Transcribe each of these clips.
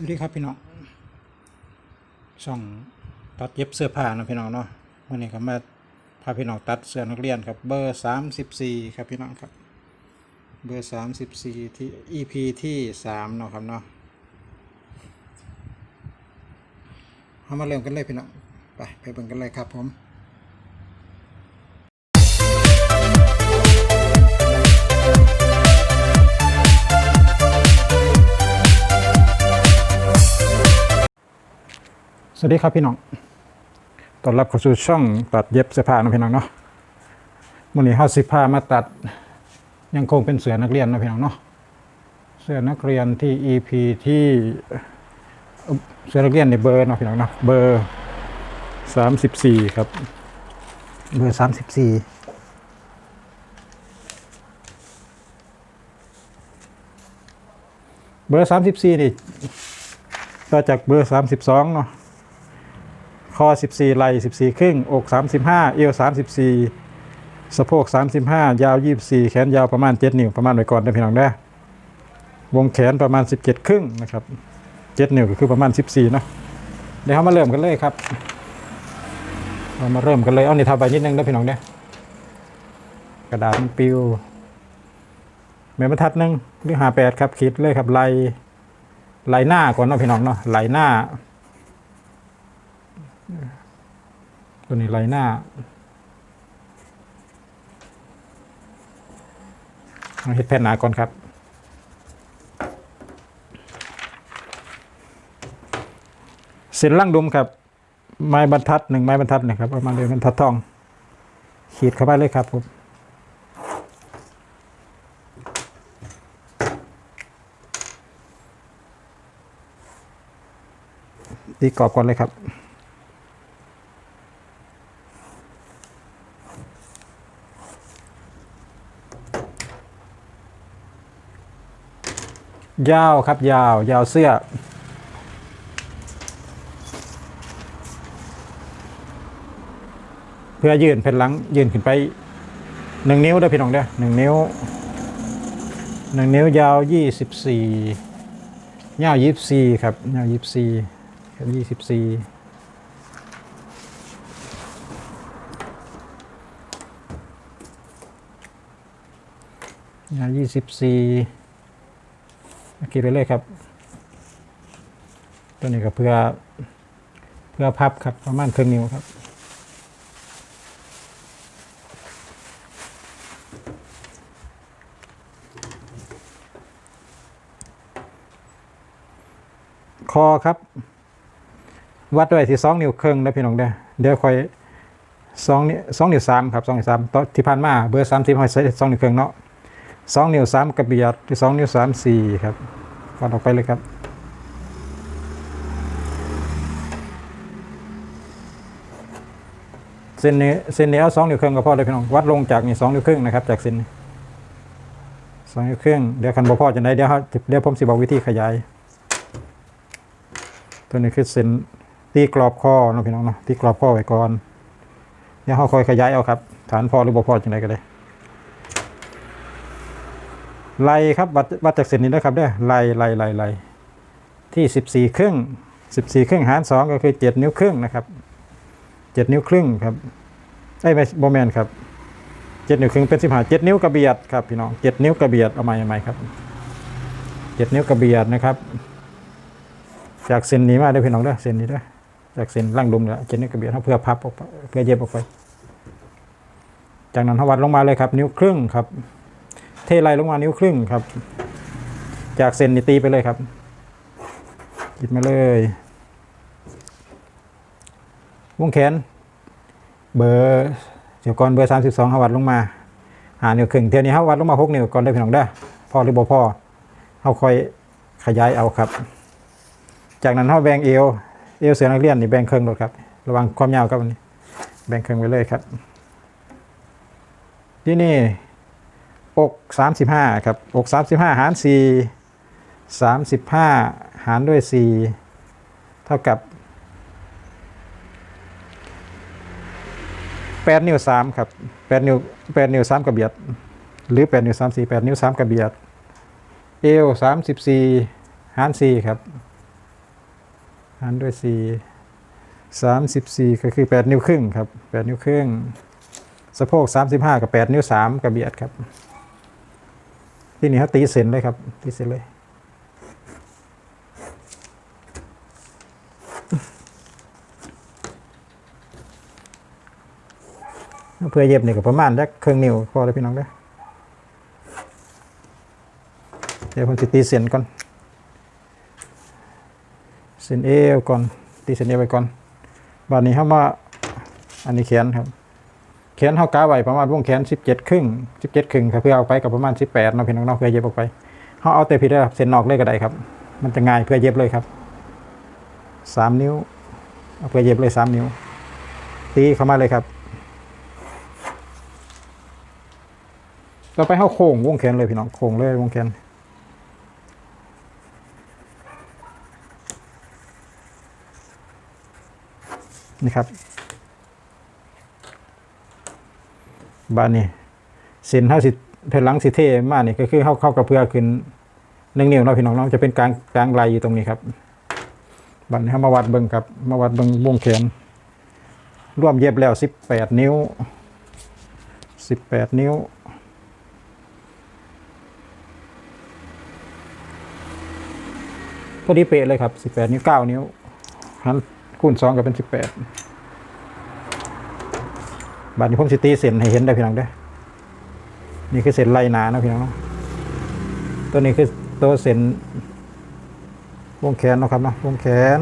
สวัสดีครับพี่น้องช่องตัดเย็บเสื้อผ้านะพี่น้องเนาะวันนี้ก็มาพาพี่น้องตัดเสื้อนักเรียนครับเบอร์สามสิบสี่ครับพี่น้องครับ เบอร์สามสิบสี่ที่ EP ที่สามเนาะครับเนาะเอามาเริ่มกันเลยพี่น้องไปไปเบิ่งกันเลยครับผม สวัสดีครับพี่น้องต้อนรับเข้าสู่ช่องตัดเย็บเสื้อผ้านะพี่น้องเนาะวันนี้เฮาสิผ้ามาตัดยังคงเป็นเสือนักเรียนนะพี่น้องเนาะ เสือนักเรียนที่ EP ที่เอ่อเสือนักเรียนในเบอร์เนาะพี่น้องเนาะ เบอร์สามสิบสี่ครับ เบอร์สามสิบสี่เบอร์สามสิบสี่นี่ต่อจากเบอร์สามสิบสองเนาะ คอ 14 ไหล่14 ครึ่ง อก 35 เอว 34 สะโพก 35 ยาว 24 แขนยาวประมาณ 7 นิ้วประมาณไว้ก่อนนะพี่น้องได้อวงแขนประมาณ 17 ครึ่งนะครับ 7 นิ้วก็คือประมาณ 14 เนาะเดี๋ยวเรามาเริ่มกันเลยครับ เรามาเริ่มกันเลย เอานี่ทาใบนิดนึงนะพี่น้องเด้อกระดาษมันปิวแม่บรรทัดนึงหรือหาแปดครับคิดเลยครับไหลไหลหน้าก่อนเนาะพี่น้องเนาะไหลหน้า ตัวนี้ไหลหน้าเอาเห็ดแผ่นหนาก่อนครับ เส้นล่างดุมครับ ไม้บรรทัดหนึ่งไม้บรรทัดนะครับประมาณเดือนบรรทัดทอง ขีดเข้าไปเลยครับผมตีกรอบก่อนเลยครับ ยาวครับยาวยาวเสื้อ เพื่อยืนเป็นหลังยืนขึ้นไปหนึ่งนิ้วได้พี่น้องเด้อหนึ่งนิ้วหนึ่งนิ้วยาวยี่สิบสี่ยาวยี่สิบสี่ครับยาวยี่สิบสี่ยี่สิบสี่ยาวยี่สิบสี่ คิดไปเลยครับ ตัวนี้ก็เพื่อเพื่อพับครับประมาณครึ่งนิ้วครับคอครับ วัดด้วยที่สองนิ้วครึ่งนะพี่น้องเด้อเดี๋ยวค่อยสองนิ้วสองนิ้วสามครับสองนิ้วสามตอนที่ผ่านมาเบอร์สามที่ห้อยใส่สองนิ้วครึ่งเนาะ สองนิ้วสามกระเบียดหรือสองนิ้วสามสี่ครับวัดออกไปเลยครับ เส้นนี้เส้นนี้เอาสองนิ้วครึ่งก็พอเลยพี่น้องวัดลงจากนี่สองนิ้วครึ่งนะครับ จากเส้นสองนิ้วครึ่งเดี๋ยวคันบ่พอจะไหนเดี๋ยวเขาเดี๋ยวผมสิบอกวิธีขยาย ตัวนี้คือเส้นตีกรอบข้อนะพี่น้องเนาะตีกรอบข้อไว้ก่อนเดี๋ยวเขาคอยขยายเอาครับ ฐานพอหรือบ่พอจังไดก็ได้ ไลครับวัดวัดจากเส้นนี้นะครับเด้อไลไลไลไลที่สิบสี่ครึ่งสิบสี่ครึ่งหารสองก็คือเจ็ดนิ้วครึ่งนะครับเจ็ดนิ้วครึ่งครับไอ้ไม่โบแมนครับเจ็ดนิ้วครึ่งเป็นสิบห้าเจ็ดนิ้วกระเบียดครับพี่น้องเจ็ดนิ้วกระเบียดเอาใหม่าใหม่ครับเจ็ดนิ้วกระเบียดนะครับ จากเส้นนี้มาเด้พี่น้องเด้อเส้นนี้เด้อจากเส้นล่างดุมเนี่ยเจ็ดนิ้วกระเบียดเขาเพื่อพับออกไปเพื่อเย็บออกไป จากนั้นเขาวัดลงมาเลยครับ นิ้วครึ่งครับ เทไหลลงมานิ้วครึ่งครับ จากเซนตีไปเลยครับหยิบมาเลยวงแขน เบอร์เดี๋ยวก่อนเบอร์สามสิบสองวัดลงมาหานิ้วครึ่งเที่ยวนี้เขาวัดลงมาหกนิ้วก่อนได้พี่น้องได้อพอหรือบ่พอเขาค่อยขยายเอาครับ จากนั้นเขาแบ่งเอวเอวเสือนักเรียนนี่แบ่งครึ่งหมดครับ ระวังความยาวครับอันนี้ แบ่งครึ่งไปเลยครับ ที่นี่ อกสามสิบห้าครับอกสามสิบห้าหารสี่สามสิบห้าหารด้วยสี่เท่ากับแปดนิ้วสามครับแปดนิ้วแปดนิ้วสามกระเบียด หรือแปดนิ้วสามสี่แปดนิ้วสามกระเบียดเอวสามสิบสี่หารสี่ครับ หารด้วยสี่สามสิบสี่ก็คือแปดนิ้วครึ่งครับแปดนิ้วครึ่งสะโพกสามสิบห้ากับแปดนิ้วสามกระเบียดครับ ที่นี่เขาตีเส้นเลยครับ ตีเส้นเลยเพื่อเย็บนี่ก็ประมาณจักครึ่งนิ้วพอเลยพี่น้องเด้อเดี๋ยวผมจะตีเส้นก่อน เส้นเอวก่อน ตีเส้นเอวไปก่อนบาดนี้เขามาอันนี้แขนครับ แขนเขากาไว้ประมาณวงแขนสิบเจ็ดครึ่งสิบเจ็ดครึ่งครับเพื่อเอาไปกับประมาณสิบแปดนาะพี่น้องเนาะเพื่อเย็บออกไปเขาเอาแต่พี่ได้อเส้นนอกเลยก็ได้ครับ มันจะง่ายเพื่อเย็บเลยครับสามนิ้วเอาเพื่อเย็บเลยสามนิ้ว ตีเข้ามาเลยครับต่อไปเข้าโค้งวงแขนเลยพี่น้องโค้งเลยวงแขนนี่ครับ บานนี้เส้นเท่าสิเพนหลังสิเทมานี่ก็คือเข้าเข้ากับเพื่อขึ้นหนึ่งนิ้วเนาะพี่น้องเนาะจะเป็นกลางกลางไหลอยู่ตรงนี้ครับบานนี้เขามาวัดเบิ่งครับ มาวัดเบิ่งวงแขนร่วมเย็บแล้วสิบแปดนิ้วสิบแปดนิ้วพอดีเป๊ะเลยครับ 18 นิ้ว 9 นิ้วหันคูณ2ก็เป็น 18 บาดนี้ผมสิตีเส้นให้เห็นได้พี่น้องเด้อนี่คือเส้นไล่หนานะพี่น้องตัวนี้คือตัวเส้นวงแขนนะครับเนาะวงแขน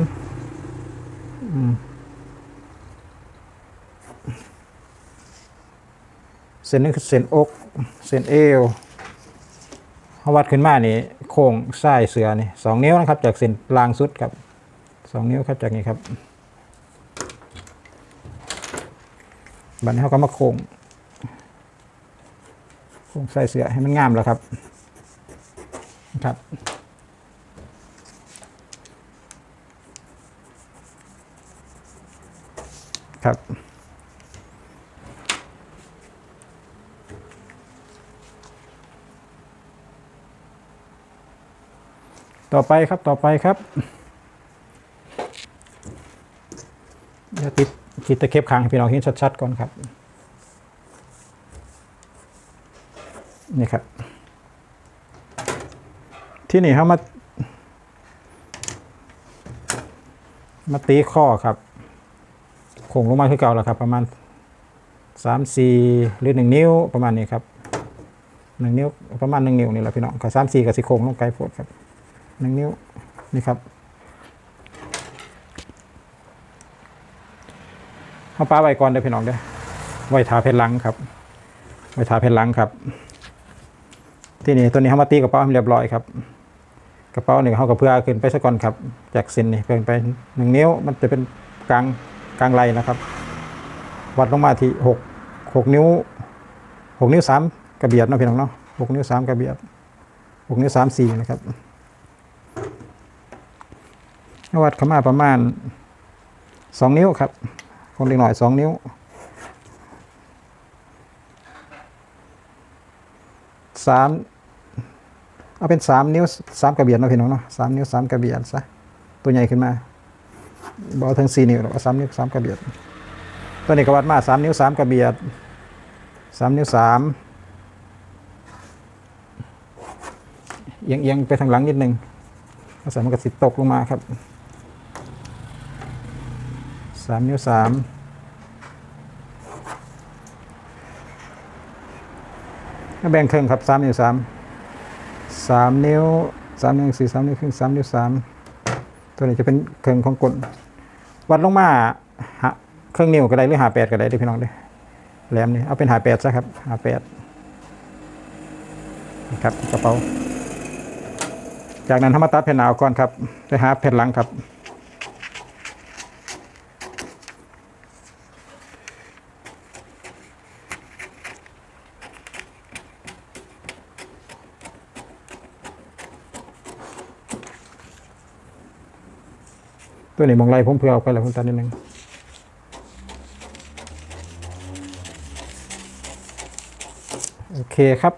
เส้นนี้คือเส้นอกเส้นเอวเขาวัดขึ้นมานี่โค้งไส้เสือนี่สองนิ้วนะครับ จากเส้นลางสุดครับสองนิ้วครับจากนี้ครับ บัดนี้เขาก็มาโค้งโค้งไส้เสือให้มันงามแล้วครับครับครับต่อไปครับต่อไปครับเดี๋ยวติด ขีดตะเข็บค้างให้พี่น้องเห็นชัดๆก่อนครับ นี่ครับ ที่นี่เขามา มาตีข้อครับโค้งลงมาคือเก่าแล้วครับ ประมาณสามสี่หรือหนึ่งนิ้วประมาณนี้ครับหนึ่งนิ้วประมาณหนึ่งนิ้วนี่แหละพี่น้องกับสามสี่กับสี่โค้งลงไกลโพดครับหนึ่งนิ้วนี่ครับ เอาปลาไว้ก่อนเด้อพี่น้องเด้อไว้ทาเพชรลังครับ ไว้ทาเพชรลังครับ ที่นี่ตัวนี้เขามาตีกระเป๋าให้เรียบร้อยครับ กระเป๋าหนึ่งเขากับเพื่อขึ้นไปสักก่อนครับ จากส้นนี่เพิ่นไปหนึ่งนิ้วมันจะเป็นกลางกลางไหลนะครับ วัดลงมาที่หกหกนิ้วหกนิ้วสามกระเบียดเนาะพี่น้องเนาะหกนิ้วสามกระเบียดหกนิ้วสามสี่นะครับวัดเขามาประมาณสองนิ้วครับ คงเล็กหน่อยสองนิ้วสามเอาเป็นสามนิ้วสามกระเบียดนะพี่น้องเนาะสามนิ้วสามกระเบียดซะตัวใหญ่ขึ้นมาบเอาถึงสี่นิ้วหรอกสามนิ้วสามกระเบียดตัวนี้ก็วัดมาสามนิ้วสามกระเบียดสามนิ้วสามเอียงๆไปทางหลังนิดนึงอาศัยมันก็สิตกลงมาครับ สามนิ้วสามแบ่งครึ่งครับสามนิ้วสามสามนิ้วสามนิ้วสี่สามนิ้วครึ่งสามนิ้วสามตัวนี้จะเป็นเครื่องของกลวัดลงมาหาเครื่องนิ้วก็ได้หรือหาแปดก็ได้ด้พี่น้องเด้อแหลมนี่เอาเป็นหาแปดซะครับหาแปดนะครับกระเป๋า จากนั้นทำมาตัดแผ่นหนาวก่อนครับไปหาแผ่นหลังครับ ตัวนี้มองไรผมเพื่อเอาไปแล้วคุณตานิดนึงโอเคครับ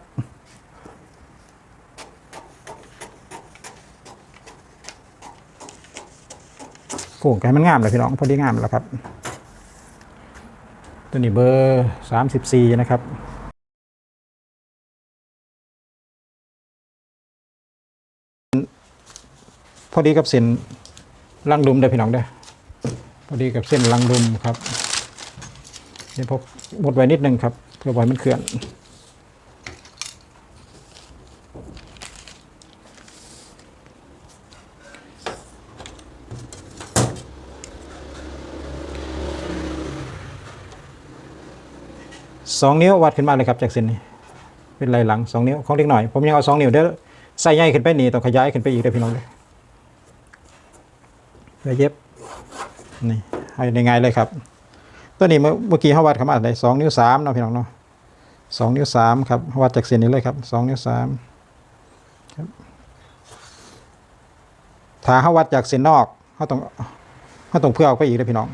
โค้งให้มันงามเลยพี่น้อง พอดีงามแล้วครับ ตัวนี้เบอร์สามสิบสี่นะครับพอดีกับเส้น ลังดุมเด้พี่น้องเด้พอดีกับเส้นลังดุมครับเดี๋ยวพกหมดไว้นิดนึงครับเพื่อไว้มันเคลื่อนสองนิ้ววัดขึ้นมาเลยครับจากเส้นนี้เป็นลายหลังสองนิ้วของเล็กหน่อย ผมยังเอาสองนิ้วเดี๋ยใส่ใหญ่ขึ้นไปนี่ต้องขยายขึ้นไปอีกเด้อพี่น้องเด้อ เพื่อเย็บนี่ให้ในไงายเลยครับ ตัวนี้เมื่อกี้เขาวัดเขามาได้สองนิ้วสามเนาะพี่น้องเนาะสองนิ้วสามครับวัดจากเส้นนี้เลยครับสองนิ้วสามครับถ้าเขาวัดจากเส้นนอกเขาต้องเขาต้องเพื่อออกไปอีกเด้อพี่น้อง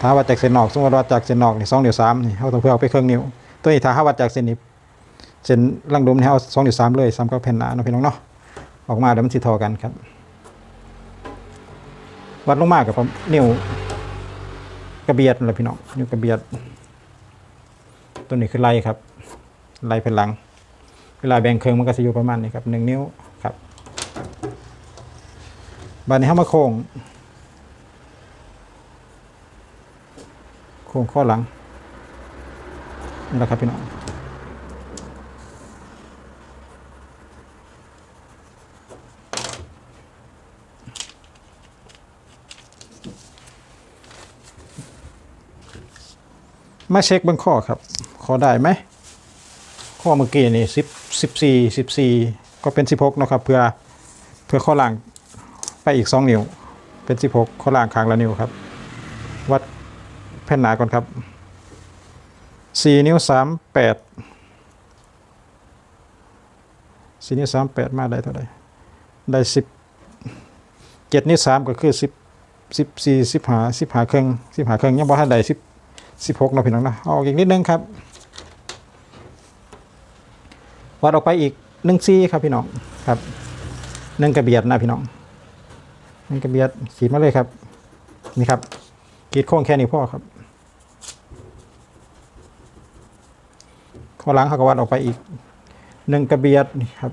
ถ้าวัดจากเส้นนอกสมมติวัดจากเส้นนอกนี่สองนิ้วสามนี่เขาต้องเพื่อเอาไปเครื่องนิ้วตัวนี้ถ้าเขาวัดจากเส้นนี้เส้นลังดมนี่เอาสองนิ้วสามเลยซ้ำกับแผ่นหนาเนาะพี่น้องเนาะออกมาเดี๋ยวมันสิทอกันครับ วัดลงมากกับนิ้วกระเบียดนั่นแหละพี่น้องนิ้วกระเบียด ตัวนี้คือไล่ครับ ไล่แผ่นหลัง เวลาแบ่งเครื่องมันก็จะอยู่ประมาณนี้ครับหนึ่งนิ้วครับบัดนี้เขามาโค้งโค้งข้อหลังนี่แหละครับพี่น้อง มาเช็คบื้องข้อครับข้อได้ไหม ข้อเมื่อกี้นี่สิบสิบสี่สิบสี่ก็เป็นสิบหกนะครับ เพื่อเพื่อข้อหลังไปอีกสองนิ้ว เป็นสิบหกข้อหลังคางละนิ้วครับ วัดแผ่นหนาก่อนครับสี่นิ้วสามแปดสี่นิ้วสามแปดมาได้เท่าไหร่ได้สิบเจ็ดนิ้วสามก็คือสิบสิบสี่สิบหาสิบหาครึ่งสิบหาครึ่งยังบ่ทันได้สิบ สิบหกเนาะพี่น้องนะเอาอีกนิดนึงครับ วัดออกไปอีกหนึ่งซีครับพี่น้องครับหนึ่งกระเบียดนะพี่น้องหนึ่งกระเบียดขีดมาเลยครับ นี่ครับกรีดโค้งแค่นี้พ่อครับข้อหลังเขาก็วัดออกไปอีกหนึ่งกระเบียดนี่ครับ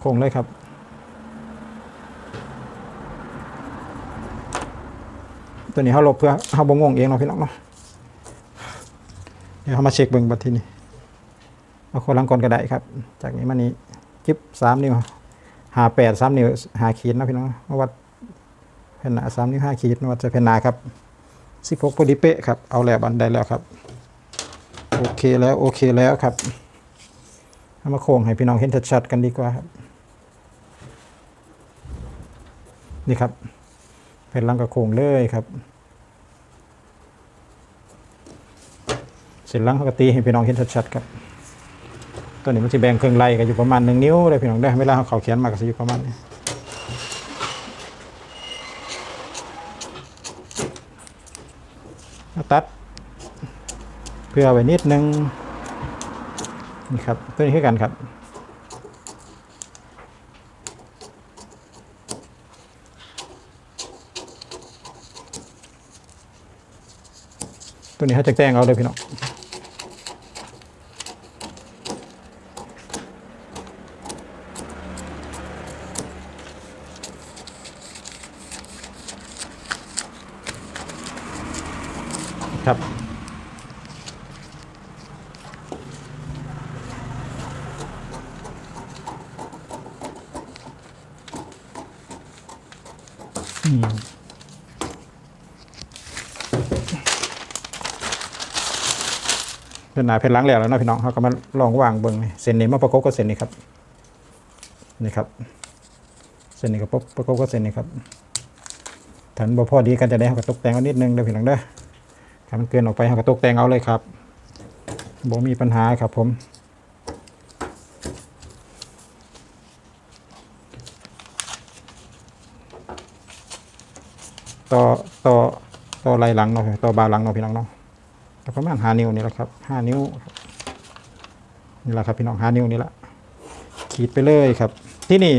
โค้งเลยครับ ตัวนี้เขาลบเพื่อเขาบงงเองเนาะพี่น้องเนาะเดี๋ยวเขามาเช็คเบิ้งบัดทีนี้เอาข้อหลังก่อนก็ได้ครับ จากนี้มานี้จิ๊บสามนิ้วหาแปดสามนิ้วหาขีดนะพี่น้องมาวัดแผ่นหนาสามนิ้วห้าขีดนวัดจะแผ่นหนาครับสิบหกพอดีเป๊ะครับเอาแล้วบันไดแล้วครับ โอเคแล้วโอเคแล้วครับเอามาโค้งให้พี่น้องเห็นชัดๆกันดีกว่าครับ นี่ครับแผ่นลังกับโค้งเลยครับ เสร็จหลังเขาก็ตีให้พี่น้องเห็นชัดๆครับตัวนี้มันจะแบ่งเครื่องไล่กันอยู่ประมาณหนึ่งนิ้วเลยพี่น้องได้เวลาเขาเขาเขียนมาก็จะอยู่ประมาณนี้ตัด เพื่อไว้นิดนึงนี่ครับตัวนี้คือกันครับตัวนี้เขาจะแจ้งเอาเลยพี่น้อง อืมเป็นหนาเพชรล้างแล้วแล้วนาะพี่น้องเขาก็มาลองวางเบิ้งเส้นนี้มาประกบกับเส้นนี้ครับนี่ครับเส้นนี้ก็ประประกบกับเส้นนี้ครับถันบ่พอดีกันจะได้เขาก็ตกแต่งเอานิดนึงเด้อพี่น้องเด้อถ้ามันเกินออกไปเขาก็ตกแต่งเอาเลยครับบ่มีปัญหาครับผม ต่อต่อต่อไหลหลังเนาะต่อบาหลังเนาะพี่น้องเนาะประมาณห้านิ้วนี่แหละครับห้านิ้วนี่แหละครับพี่น้องห้านิ้วนี่แหละขีดไปเลยครับ ที่นี่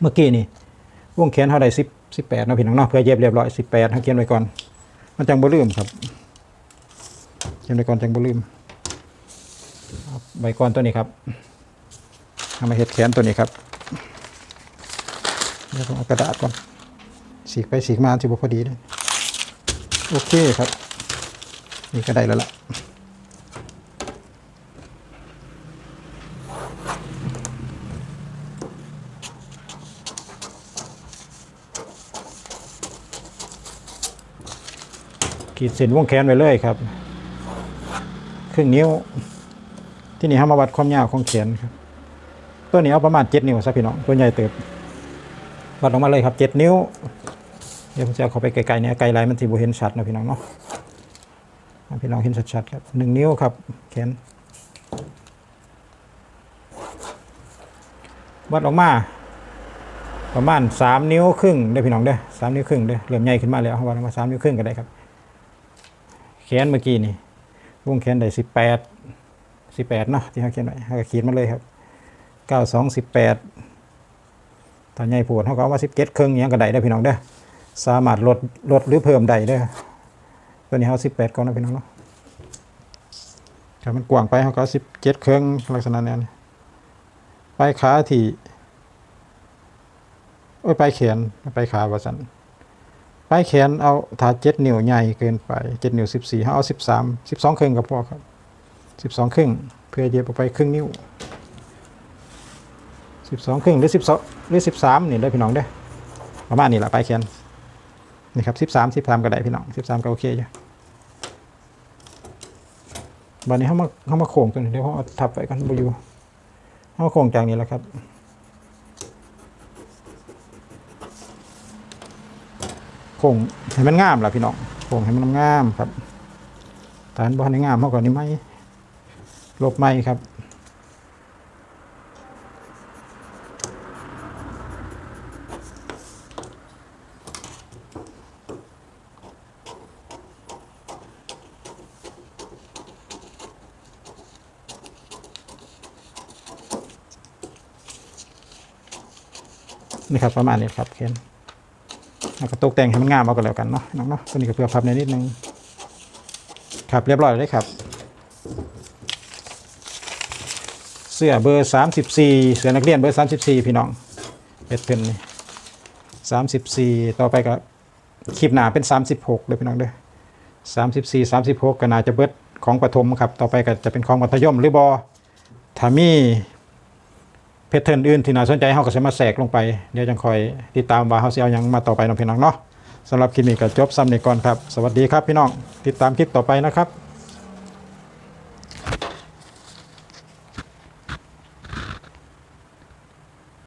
เมื่อกี้นี่วงแขนเท่าใดสิบสิบแปดเนาะพี่น้องเนาะเพื่อเย็บเรียบร้อยสิบแปดให้เขียนไว้ก่อน มันจังบ่ลืมครับเขียนไว้ก่อนจังบ่ลืมใบก่อนตัวนี้ครับเอามาเห็ดแขนตัวนี้ครับเดี๋ยวผมเอากระดาษก่อน สีกไปสีกมาสิบ่พอดีเลยโอเคครับ นี่ก็ได้แล้วล่ะขีดเส้นวงแขนไว้เลยครับ ครึ่งนิ้ว ที่นี่ห้ามาวัดความยาวของแขนครับ ตัวนี้เอาประมาณเจ็ดนิ้วซะพี่น้อง ตัวใหญ่เติบวัดออกมาเลยครับเจ็ดนิ้ว เดี๋ยวผมจะเอาเขาไปไกลๆเนี่ยไกลไลมันที่บูเห็นชัดนะพี่น้องเนาะพี่น้องเห็นชัดๆครับหนึ่งนิ้วครับแขนวัดออกมา ประมาณสามนิ้วครึ่งได้พี่น้องเด้อสามนิ้วครึ่งเด้อเริ่มใหญ่ขึ้นมาแล้ววัดออกมาสามนิ้วครึ่งก็ได้ครับ แขนเมื่อกี้นี่วงแขนได้สิบแปดสิบแปดเนาะที่เขาเขียนไว้เขาขียนมาเลยครับเก้าสองสิบแปดตอนใหญ่ปวดเขาก็เอามาสิบเจ็ดครึ่งอย่างก็ได้ได้พี่น้องเด้อ สามารถลดลดหรือเพิ่มได้เด้อตัวนี้เขาสิบแปดก่อนนะพี่น้องเนาะถ้ามันกว้างไปเขาก็สิบเจ็ดครึ่งลักษณะนั้นปลายขาที่โอ้ยปลายแขนปลายขาว่าสันปลายแขนเอาถ้าเจ็ดนิ้วใหญ่เกินไปเจ็ดนิ้วสิบสี่เอาสิบสามสิบสองครึ่งก็พอครับสิบสองครึ่งเพื่อเย็บออกไปครึ่งนิ้วสิบสองครึ่งหรือสิบสองหรือสิบสามนี่ได้พี่น้องได้อประมาณนี้แหละปลายแขน นี่ครับสิบสามสิบสามก็ได้พี่น้องสิบสามก็โอเคอยู่บันนี้เขามาเขามาโค้งตัวนี้เดี๋ยวเขาเอาทับไว้กันบอยู่เขามาโค้งจากนี้แล้วครับโค้งให้มันงามล่ะพี่น้องโค้งให้มันงามครับฐานบ่ให้งามเท่ากับนี้ไหมลบไหมครับ นี่ครับประมาณนี้ครับเคนแล้วก็ตกแต่งให้มันงามเอากันแล้วกันเนาะน้องเนาะตัวนี้ก็เพื่อพับในนิดนึงครับเรียบร้อยเลยครับ เสื้อเบอร์สามสิบสี่เสื้อนักเรียนเบอร์สามสิบสี่พี่น้องเป็ดเป็นนี่สามสิบสี่ต่อไปก็คลิปหนาเป็นสามสิบหกเลยพี่น้องเด้อสามสิบสี่สามสิบหกก็น่าจะเบิดของประถมครับ ต่อไปก็จะเป็นของมัธยมหรือบอถ้ามี เพจเทิร์นอื่นที่น่าสนใจเขาก็จะมาแทรกลงไป เดี๋ยวจังคอยติดตามว่าเขาจะเอาหยังมาต่อไปน้องพี่น้องเนาะสำหรับคลิปนี้ก็จบซ้ำนี้ก่อนครับ สวัสดีครับพี่น้อง ติดตามคลิปต่อไปนะครับ